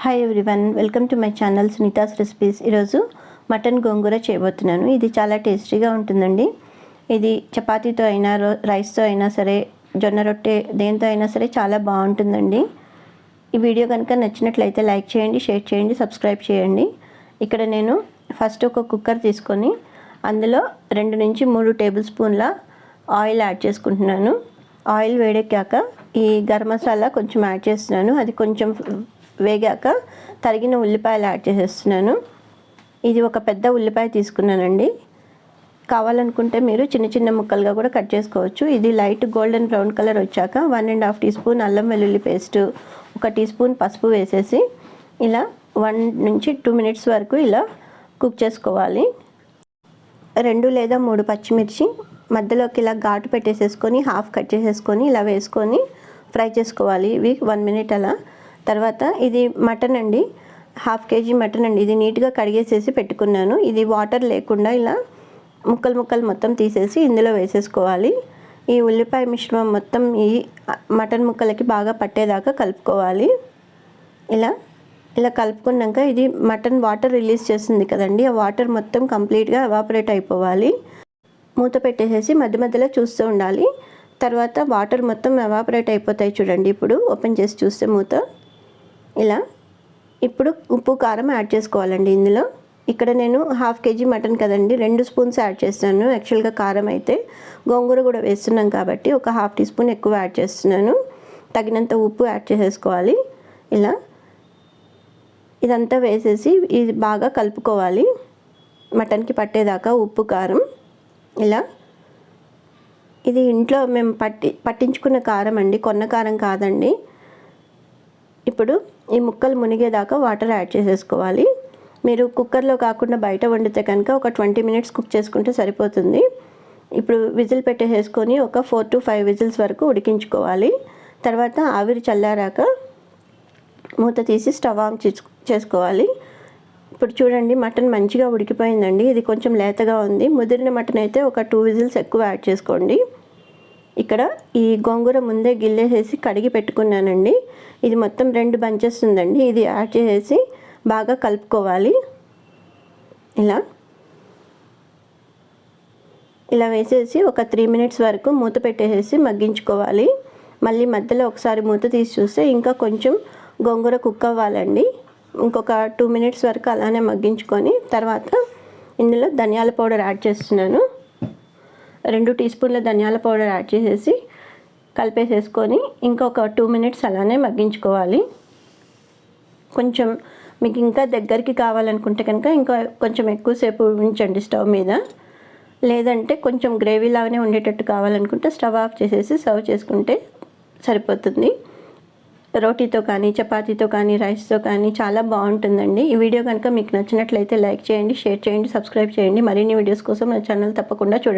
Hi everyone welcome to my channel Sunitha's recipes ఈరోజు mutton gongura చేయబోతున్నాను. ఇది చాలా టేస్టీగా ఉంటుందండి. ఇది చపాతీతో అయినా రో రైస్తో అయినా సరే జొన్న రొట్టె దేంతో అయినా సరే చాలా బాగుంటుందండి. ఈ వీడియో కనుక నచ్చినట్లయితే లైక్ చేయండి షేర్ చేయండి సబ్స్క్రైబ్ చేయండి. ఇక్కడ నేను ఫస్ట్ ఒక కుక్కర్ తీసుకొని అందులో రెండు నుంచి మూడు టేబుల్ స్పూన్ల ఆయిల్ యాడ్ చేసుకుంటున్నాను. ఆయిల్ వేడెక్కాక ఈ గరం మసాలా కొంచెం యాడ్ చేస్తున్నాను. అది కొంచెం వేగాక తరిగిన ఉల్లిపాయలు యాడ్ చేసేస్తున్నాను. ఇది ఒక పెద్ద ఉల్లిపాయ తీసుకున్నానండి. కావాలనుకుంటే మీరు చిన్న చిన్న ముక్కలుగా కూడా కట్ చేసుకోవచ్చు. ఇది లైట్ గోల్డెన్ బ్రౌన్ కలర్ వచ్చాక one and half teaspoon అల్లం వెల్లుల్లి పేస్ట్ ఒక టీ స్పూన్ పసుపు వేసేసి ఇలా వన్ నుంచి టూ మినిట్స్ వరకు ఇలా కుక్ చేసుకోవాలి. రెండు లేదా మూడు పచ్చిమిర్చి మధ్యలోకి ఇలా ఘాటు పెట్టేసేసుకొని హాఫ్ కట్ చేసేసుకొని ఇలా వేసుకొని ఫ్రై చేసుకోవాలి. ఇవి వన్ మినిట్ అలా తర్వాత ఇది మటన్ అండి. హాఫ్ కేజీ మటన్ అండి. ఇది నీట్గా కడిగేసేసి పెట్టుకున్నాను. ఇది వాటర్ లేకుండా ఇలా ముక్కలు ముక్కలు మొత్తం తీసేసి ఇందులో వేసేసుకోవాలి. ఈ ఉల్లిపాయ మిశ్రమం మొత్తం ఈ మటన్ ముక్కలకి బాగా పట్టేదాకా కలుపుకోవాలి. ఇలా ఇలా కలుపుకున్నాక ఇది మటన్ వాటర్ రిలీజ్ చేస్తుంది కదండి. ఆ వాటర్ మొత్తం కంప్లీట్గా ఎవాపరేట్ అయిపోవాలి. మూత పెట్టేసేసి మధ్య మధ్యలో చూస్తూ ఉండాలి. తర్వాత వాటర్ మొత్తం ఎవాపరేట్ అయిపోతాయి చూడండి. ఇప్పుడు ఓపెన్ చేసి చూస్తే మూత. ఇలా ఇప్పుడు ఉప్పు కారం యాడ్ చేసుకోవాలండి ఇందులో. ఇక్కడ నేను హాఫ్ కేజీ మటన్ కదండి రెండు స్పూన్స్ యాడ్ చేస్తాను యాక్చువల్గా కారం అయితే గోంగూర కూడా వేస్తున్నాం కాబట్టి ఒక హాఫ్ టీ స్పూన్ ఎక్కువ యాడ్ చేస్తున్నాను. తగినంత ఉప్పు యాడ్ చేసేసుకోవాలి. ఇలా ఇదంతా వేసేసి ఇది బాగా కలుపుకోవాలి. మటన్కి పట్టేదాకా ఉప్పు కారం. ఇలా ఇది ఇంట్లో మేము పట్టి పట్టించుకున్న కారం అండి కొన్న కారం కాదండి. ఇప్పుడు ఈ ముక్కలు మునిగేదాకా వాటర్ యాడ్ చేసేసుకోవాలి. మీరు కుక్కర్లో కాకుండా బయట వండితే కనుక ఒక ట్వంటీ మినిట్స్ కుక్ చేసుకుంటే సరిపోతుంది. ఇప్పుడు విజిల్ పెట్టేసేసుకొని ఒక ఫోర్ టు ఫైవ్ విజిల్స్ వరకు ఉడికించుకోవాలి. తర్వాత ఆవిరి చల్లారాక మూత తీసి స్టవ్ ఆన్ చేసుకోవాలి. ఇప్పుడు చూడండి మటన్ మంచిగా ఉడికిపోయిందండి. ఇది కొంచెం లేతగా ఉంది. ముదిరిన మటన్ అయితే ఒక టూ విజిల్స్ ఎక్కువ యాడ్ చేసుకోండి. ఇక్కడ ఈ గోంగూర ముందే గిల్లేసేసి కడిగి పెట్టుకున్నానండి. ఇది మొత్తం రెండు బంచెస్ ఉందండి. ఇది యాడ్ చేసేసి బాగా కలుపుకోవాలి. ఇలా. ఇలా వేసేసి ఒక త్రీ మినిట్స్ వరకు మూత పెట్టేసేసి మగ్గించుకోవాలి. మళ్ళీ మధ్యలో ఒకసారి మూత తీసి చూస్తే ఇంకా కొంచెం గోంగూర కుక్ అవ్వాలండి. ఇంకొక టూ మినిట్స్ వరకు అలానే మగ్గించుకొని తర్వాత ఇందులో ధనియాల పౌడర్ యాడ్ చేస్తున్నాను. రెండు టీ స్పూన్ల ధనియాల పౌడర్ యాడ్ చేసేసి కలిపేసేసుకొని ఇంకొక టూ మినిట్స్ అలానే మగ్గించుకోవాలి. కొంచెం మీకు ఇంకా దగ్గరికి కావాలనుకుంటే కనుక ఇంకా కొంచెం ఎక్కువసేపు ఉంచండి స్టవ్ మీద. లేదంటే కొంచెం గ్రేవీ లాగానే ఉండేటట్టు కావాలనుకుంటే స్టవ్ ఆఫ్ చేసేసి సర్వ్ చేసుకుంటే సరిపోతుంది. రోటీతో కానీ చపాతీతో కానీ రైస్తో కానీ చాలా బాగుంటుందండి. ఈ వీడియో కనుక మీకు నచ్చినట్లయితే లైక్ చేయండి షేర్ చేయండి సబ్స్క్రైబ్ చేయండి. మరిన్ని వీడియోస్ కోసం నా ఛానల్ తప్పకుండా చూడండి.